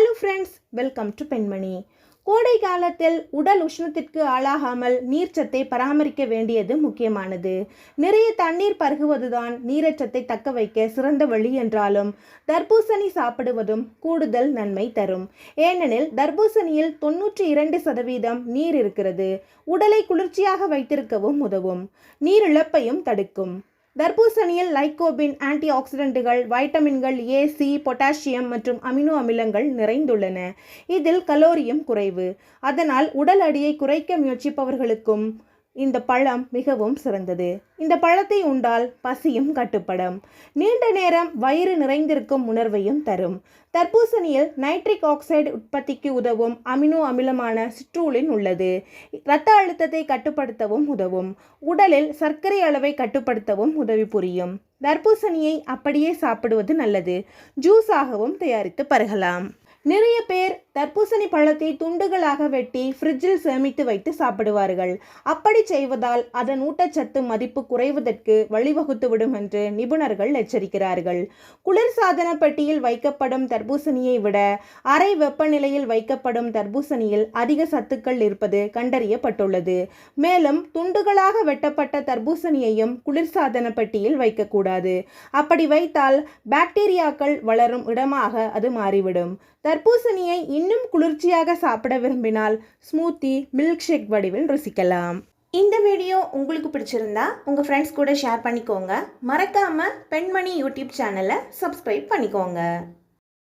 Hello friends welcome to பெண்மணி கோடை காலத்தில் உடல் உஷ்ணத்திற்கு ஆளாகாமல் நீர்ச்சத்தை பராமரிக்க வேண்டியது முக்கியமானது. நிறைய தண்ணீர் பருகுவதுதான் நீரச்சத்தை தக்க வைக்க சிறந்த வழி என்றாலும் தர்பூசணி சாப்பிடுவதும் கூடுதல் நன்மை தரும். ஏனெனில் தர்பூசணியில் தொன்னூற்றி இரண்டு சதவீதம் நீர் இருக்கிறது. உடலை குளிர்ச்சியாக வைத்திருக்கவும் உதவும். நீரிழப்பையும் தடுக்கும். தர்பூசணியில் லைக்கோபின் ஆன்டி ஆக்சிடென்ட்டுகள் வைட்டமின்கள் ஏ சி பொட்டாசியம் மற்றும் அமினோ அமிலங்கள் நிறைந்துள்ளன. இதில் கலோரியும் குறைவு. அதனால் உடல் அடியை குறைக்க முயற்சிப்பவர்களுக்கும் இந்த பழம் மிகவும் சிறந்தது. இந்த பழத்தை உண்டால் பசியும் கட்டுப்படும். நீண்ட நேரம் வயிறு நிறைந்திருக்கும் உணர்வையும் தரும். தர்பூசணியில் நைட்ரிக் ஆக்சைடு உற்பத்திக்கு உதவும் அமினோ அமிலமான சிட்ரூலின் உள்ளது. இரத்த அழுத்தத்தை கட்டுப்படுத்தவும் உதவும். உடலில் சர்க்கரை அளவை கட்டுப்படுத்தவும் உதவி புரியும். தர்பூசணியை அப்படியே சாப்பிடுவது நல்லது. ஜூஸாகவும் தயாரித்து பருகலாம். நிறைய பேர் தர்பூசணி பழத்தை துண்டுகளாக வெட்டி ஃப்ரிட்ஜில் சேமித்து வைத்து சாப்பிடுவார்கள். அப்படி செய்வதால் அதன் ஊட்டச்சத்து மதிப்பு குறைவதற்கு வழிவகுத்துவிடும் என்று நிபுணர்கள் எச்சரிக்கிறார்கள். குளிர்சாதன பெட்டியில் வைக்கப்படும் தர்பூசணியை விட அறை வெப்பநிலையில் வைக்கப்படும் தர்பூசணியில் அதிக சத்துக்கள் இருப்பது கண்டறியப்பட்டுள்ளது. மேலும் துண்டுகளாக வெட்டப்பட்ட தர்பூசணியையும் குளிர்சாதன பெட்டியில் வைக்கக்கூடாது. அப்படி வைத்தால் பாக்டீரியாக்கள் வளரும் இடமாக அது மாறிவிடும். தர்பூசணியை இன்னும் குளிர்ச்சியாக சாப்பிட விரும்பினால் ஸ்மூத்தி மில்க் ஷேக் வடிவில் ருசிக்கலாம். இந்த வீடியோ உங்களுக்கு பிடிச்சிருந்தா உங்கள் ஃப்ரெண்ட்ஸ் கூட ஷேர் பண்ணிக்கோங்க. மறக்காமல் பெண்மணி யூடியூப் சேனலை சப்ஸ்கிரைப் பண்ணிக்கோங்க.